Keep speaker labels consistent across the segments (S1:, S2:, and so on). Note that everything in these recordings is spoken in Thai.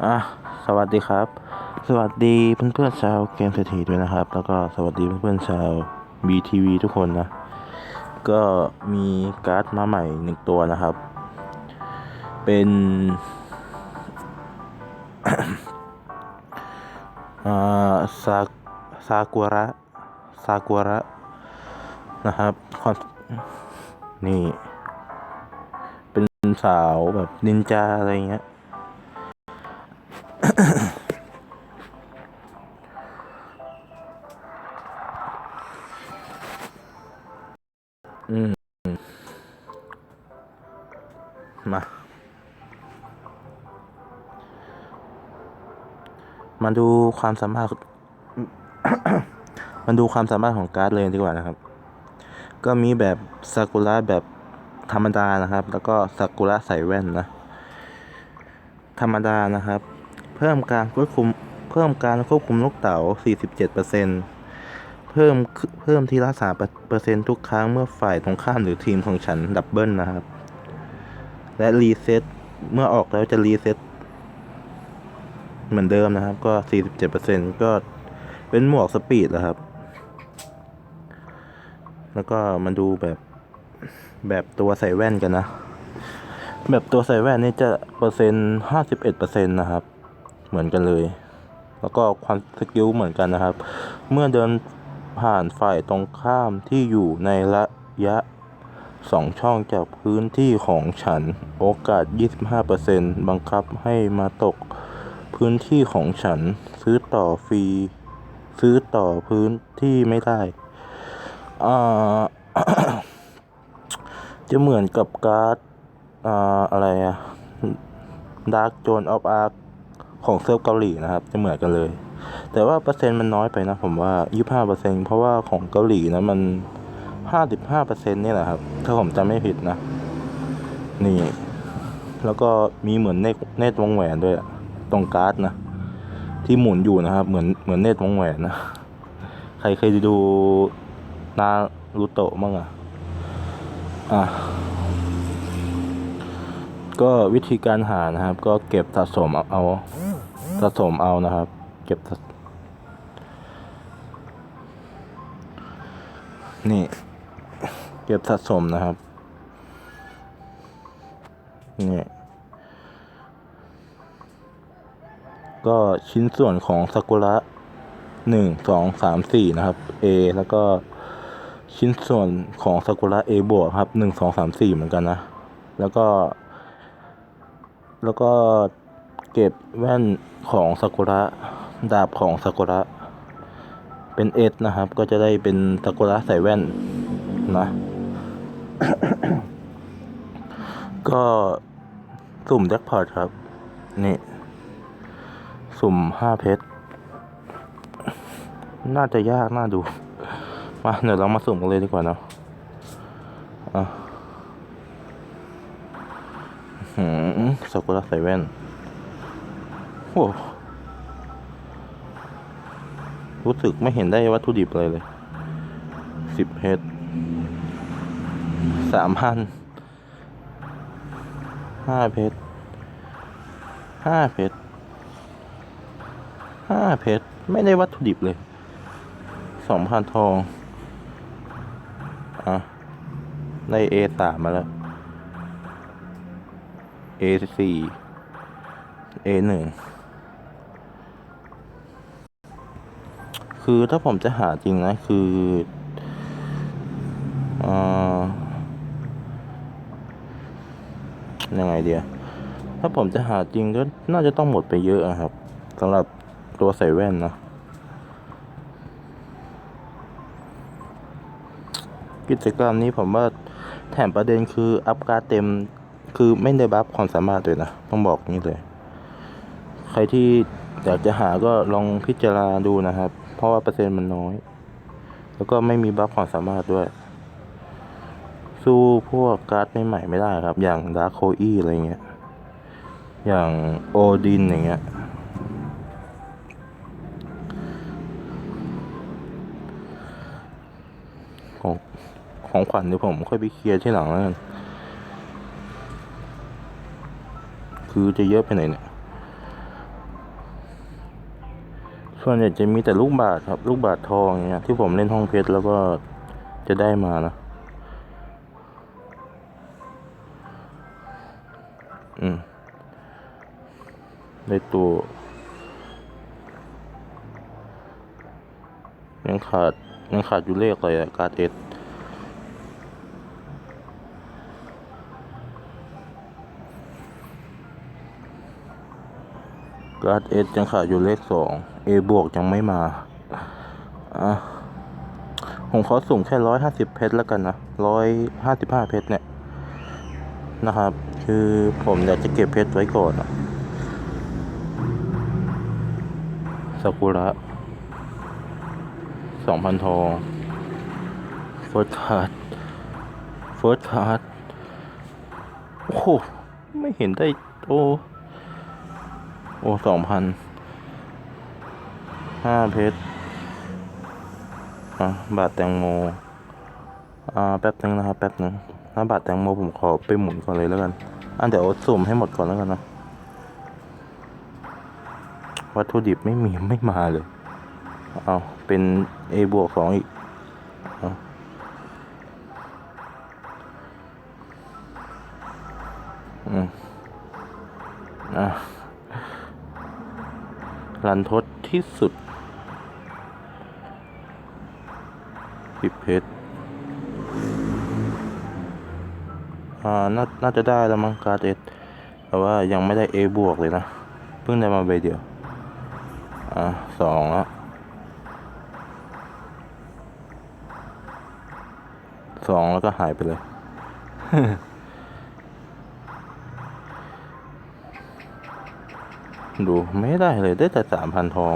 S1: อะสวัสดีครับ สวัสดีเพื่อนๆชาวเกมเศรษฐีด้วยนะครับ แล้วก็สวัสดีเพื่อนๆชาว BTV ทุกคนนะ ก็มีการ์ดมาใหม่หนึ่งตัวนะครับ เป็นอ่าซาซากุระซากุระนะครับคอนนี่ เป็นสาวแบบนินจาอะไรเงี้ย อืม มา มาดูความสามารถ มาดูความสามารถของการ์ดเลยดีกว่านะครับ ก็มีแบบซากุระแบบธรรมดานะครับ แล้วก็ซากุระใส่แว่นนะ ธรรมดานะครับ เพิ่มการควบคุมเพิ่มการควบคุมลูกเต๋า 47%เพิ่มเพิ่มทีละ3%ทุกครั้งเมื่อฝ่ายตรงข้ามหรือทีมของฉันดับเบิลนะครับ และรีเซ็ตเมื่อออกแล้วจะรีเซ็ตเหมือนเดิมนะครับ ก็ 47%ก็เป็นหมวกสปีดนะครับ แล้วก็มาดูแบบแบบตัวใส่แว่นกันนะ แบบตัวใส่แว่นนี่จะเปอร์เซ็นต์ห้าสิบเอ็ดเปอร์เซ็นต์นะครับ เหมือนกันเลย แล้วก็ความสกิลเหมือนกันนะครับ เมื่อเดินผ่านฝ่ายตรงข้ามที่อยู่ในระยะสองช่องจากพื้นที่ของฉันโอกาส 25%บังคับให้มาตกพื้นที่ของฉันซื้อต่อฟรี ซื้อต่อพื้นที่ไม่ได้ อ่า จะเหมือนกับการ์ด อ่า อะไรอะดาร์กโจนออฟอาร์ ของเซิร์ฟเกาหลีนะครับจะเหมือนกันเลย แต่ว่าเปอร์เซ็นต์มันน้อยไปนะผมว่า 25เปอร์เซ็นเพราะว่าของเกาหลีนะมัน 55เปอร์เซ็นนี่แหละครับ ถ้าผมจำไม่ผิดนะ นี่ แล้วก็มีเหมือนเนตเนตวงแหวนด้วยอะตรงการ์ดนะ ที่หมุนอยู่นะครับ เหมือนเหมือนเนตวงแหวนนะ ใครเคยดูนารูโตะมั้งอะอะก็วิธีการหานะครับ ก็เก็บสะสมเอาเอา สะสมเอานะครับ เก็บสะนี่ เก็บสะสมนะครับ นี่ ก็ชิ้นส่วนของซากุระหนึ่งสองสามสี่นะครับ A แล้วก็ชิ้นส่วนของซากุระ A บวกครับหนึ่งสองสามสี่เหมือนกันนะ แล้วก็ แล้วก็ เก็บแว่นของซากุระ ดาบของซากุระ เป็นเอสนะครับ ก็จะได้เป็นซากุระใส่แว่นนะ ก็สุ่มแจ็คพอตครับ นี่ สุ่มห้าเพชร น่าจะยาก น่าดู มาเดี๋ยวเรามาสุ่มกันเลยดีกว่าเนาะอะหืมซากุระใส่แว่น โอ้รู้สึกไม่เห็นได้วัตถุดิบเลยเลยสิบเพชสามพันห้าเพชรห้าเพชรห้าเพชรไม่ได้วัตถุดิบเลยสองพันทอง อะ ได้ A สามมาแล้ว A สี่ A หนึ่ง คือถ้าผมจะหาจริงนะ คืออ่ายังไงเดียถ้าผมจะหาจริงก็น่าจะต้องหมดไปเยอะอะครับสำหรับตัวใส่แว่นนะกิจกรรมนี้ผมว่าแถมประเด็นคืออัพการ์เต็มคือไม่ได้บัฟความสามารถด้วยนะ ต้องบอกนี้เลย ใครที่อยากจะหาก็ลองพิจารณาดูนะครับ ราะว่าเปอร์เซ็นต์มันน้อย แล้วก็ไม่มีบัฟความสามารถด้วย สู้พวกการ์ดใหม่ๆไม่ได้ครับ อย่างดาร์คโคอีอะไรเงี้ย อย่างโอดินอย่างเงี้ยของของขวัญเดี๋ยวผมค่อยไปเคลียร์ที่หลังแล้วกันคือจะเยอะไปไหนเนี่ย ส่วนใหญ่จะมีแต่ลูกบาทครับ ลูกบาททองเนี่ยที่ผมเล่นห้องเพชรแล้วก็จะได้มานะ อืมได้ตัว ยังขาด ยังขาดอยู่เลขเลยอะการเอสการ์ดเอสยังขาดอยู่เลขสอง เอบวกยังไม่มาอะผมขอสุ่มแค่ร้อยห้าสิบเพชรแล้วกันนะร้อยห้าสิบห้าเพชรเนี่ยนะครับ คือผมอยากจะเก็บเพชรไว้ก่อนอะซากุระสองพันทองเฟิร์สคาร์ดเฟิร์สคาร์ดโอ้ไม่เห็นได้ โอ้ โอ้สองพัน ห้าเพชรอะบาทแตงโม อ่า แป๊บนึงนะครับ แป๊บนึงถ้าบาทแตงโมผมขอไปหมุนก่อนเลยแล้วกัน อันเดี๋ยวสุ่มให้หมดก่อนแล้วกันนะ วัตถุดิบไม่มีไม่มาเลย เอาเป็น A บวกสองอีกอืมอะรันทดที่สุด สิบเพชรอ่าน่าน่าจะได้แล้วมั้งการ์ดเอสแต่ว่ายังไม่ได้ A บวกเลยนะ เพิ่งได้มาใบเดียว อ่าสองแล้วสองแล้วก็หายไปเลย ดูไม่ได้เลยได้แต่สามพันทอง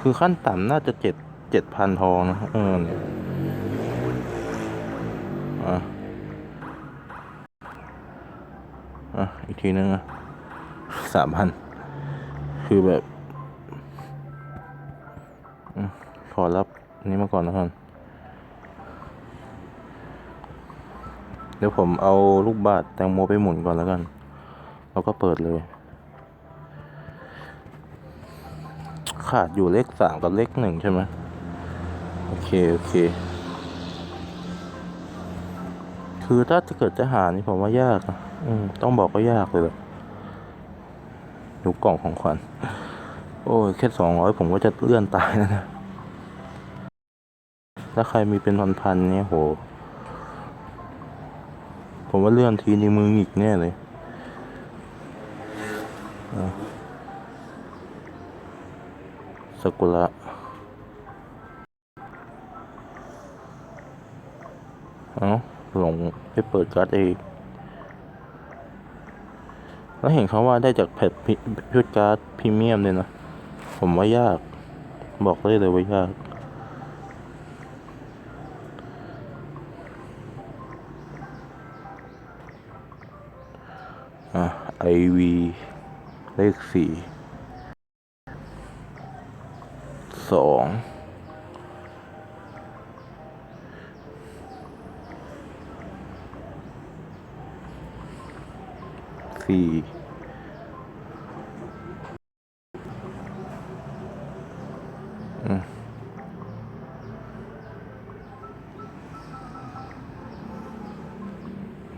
S1: คือขั้นต่ำน่าจะเจ็ด เจ็ดพันทองนะเออเนี่ยอะอะอีกทีนึงอะสามพันคือแบบอขอรับนี้มาก่อนนะครับเดี๋ยวผมเอาลูกบาทแตงโมไปหมุนก่อนแล้วกัน แล้วก็เปิดเลย ขาดอยู่เลขสามกับเลขหนึ่งใช่ไหม เคโอเค คือถ้าจะเกิดจะหานี่ผมว่ายากนะอืมต้องบอกว่ายากเลยแหละดูกล่องของขวัญ โอ้ยแค่สองร้อยผมก็จะเลื่อนตายนะถ้าใครมีเป็นพันๆเนี่ยโห ผมว่าเลื่อนทีในมือหงิกแน่เลยสกุระ เอ้าหลงไปเปิดการ์ดเองแล้วเห็นเขาว่าได้จากแพทพิพิการ์ดพรีเมียมเลยนะ ผมว่ายาก บอกได้เลยว่ายาก อะไอวีเลขสี่สอง สี่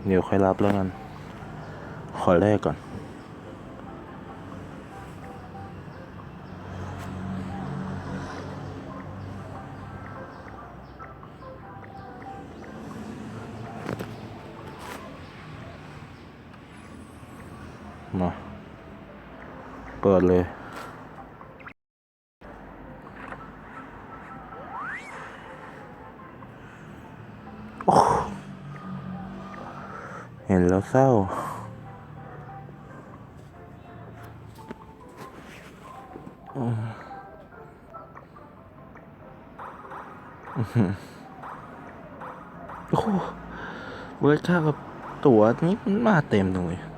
S1: เดี๋ยวค่อยรับแล้วกัน ขอแรกก่อน มาเปิดเลยโอ้เห็นแล้วเศร้า โอ้โหเวอร์ค่ากับตั๋วนี้มันมาเต็มเลย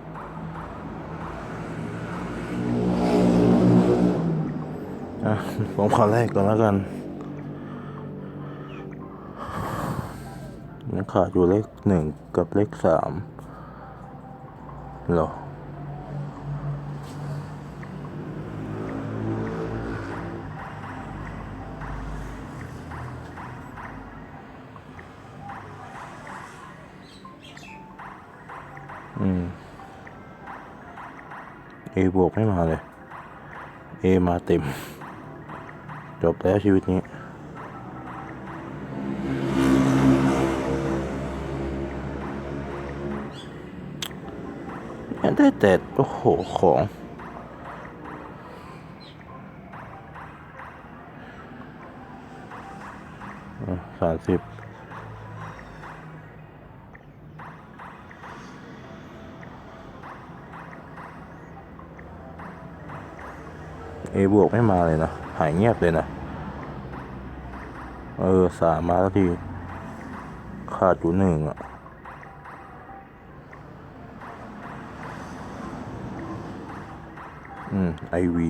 S1: ผมขอแรกก่อนแล้วกันยังขาดอยู่เลขหนึ่งกับเลขสามหรออืมเอบวกไม่มาเลย เอมาเต็ม จบแล้วชีวิตนี้ไม่ได้แต่โอ้โห ของสามสิบเอบวกไม่มาเลยนะ หายเงียบเลยนะ เออสามมาแล้วทีขาดอยู่หนึ่งอะอืมไอวี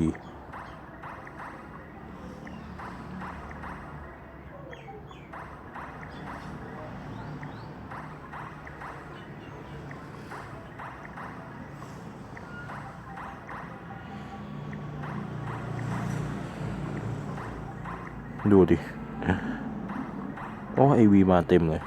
S1: ดูดิ โอ้ไอวีมาเต็มเลย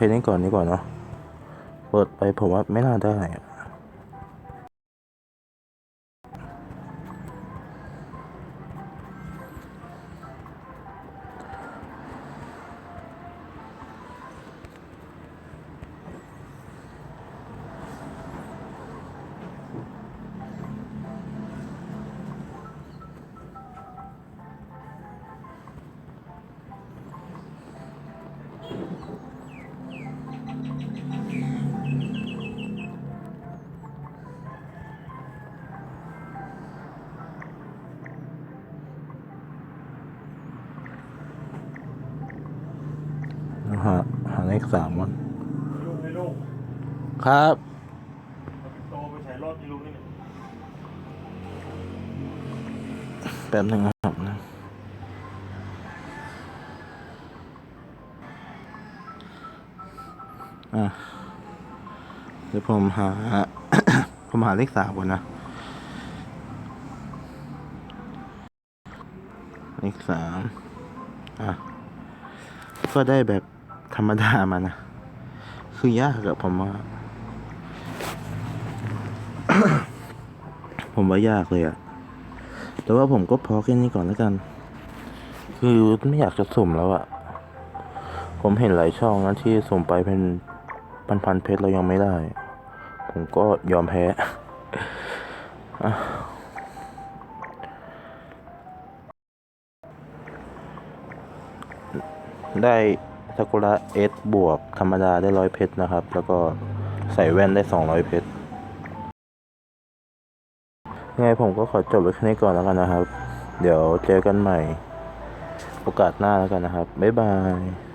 S1: พอแค่นี้ก่อนดีกว่าเนาะ เปิดไปผมว่าไม่น่าได้อะ หาหาเลขสามก่อน
S2: ลูกในลูก
S1: ครับ
S2: เอาปิ่นโตไปใส่รถในลูกนี่เนี่ย
S1: แป๊บหนึ่งนะครับนะอะเดี๋ยวผมหา ผมหาเลขสามก่อนนะ เลขสามอะ ก็ได้แบบ ธรรมดามานะ คือยากอะผมว่า ผมว่ายากเลยอะแต่ว่าผมก็พอแค่นี้ก่อนแล้วกัน คือไม่อยากจะสุ่มแล้วอะผมเห็นหลายช่องนะที่สุ่มไปเป็นพันพันๆเพชรเรายังไม่ได้ ผมก็ยอมแพ้ได้ากุระเอสบวกธรรมดาได้ร้อยเพชรนะครับ แล้วก็ใส่แว่นได้สองร้อยเพชรยังไงผมก็ขอจบไว้แค่นี้ก่อนแล้วกันนะครับ เดี๋ยวเจอกันใหม่ โอกาสหน้าแล้วกันนะครับ บ๊ายบาย